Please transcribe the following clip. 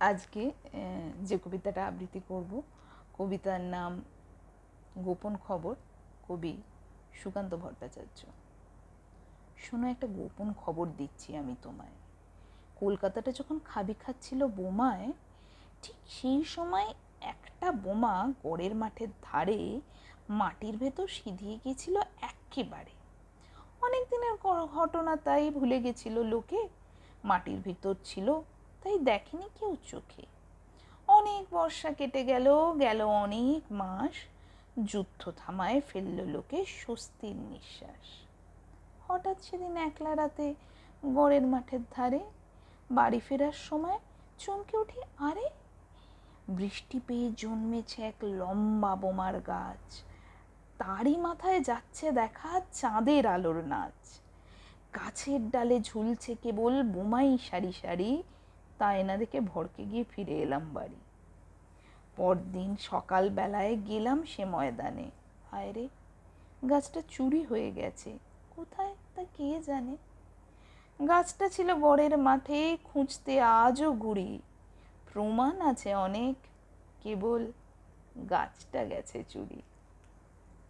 আজকে যে কবিতাটা আবৃত্তি করব, কবিতার নাম গোপন খবর, কবি সুকান্ত ভট্টাচার্য। শোনো, একটা গোপন খবর দিচ্ছি আমি তোমায়। কলকাতাটা যখন খাবি খাচ্ছিল বোমায়, ঠিক সেই সময় একটা বোমা গড়ের মাঠের ধারে মাটির ভেতর সিধিয়ে গিয়েছিল একেবারে। অনেক দিনের ঘটনা তাই ভুলে গেছিল লোকে। মাটির ভিতর ছিল তাই দেখেনি কেউ চোখে। অনেক বর্ষা কেটে গেল গেল অনেক মাস। যুদ্ধ থামায় ফেলল লোকে স্বস্তির নিঃশ্বাস। হঠাৎ সেদিন একলা রাতে গড়ের মাঠের ধারে বাড়ি ফেরার সময় চমকে উঠে, আরে, বৃষ্টি পেয়ে জন্মেছে এক লম্বা বোমার গাছ। তারই মাথায় যাচ্ছে দেখা চাঁদের আলোর নাচ। গাছের ডালে ঝুলছে কেবল বোমাই সারি সারি। না দেখে ভড়কে গিয়ে ফিরে এলাম বাড়ি। পরদিন সকালবেলায় গেলাম সে ময়দানে। হায় রে গাছটা চুরি হয়ে গেছে। কোথায় তা কে জানে? গাছটা ছিল বরের মাঠে, খুঁজতে আজও ঘুরি প্রমাণ আছে অনেক। কেবল গাছটা গেছে চুরি।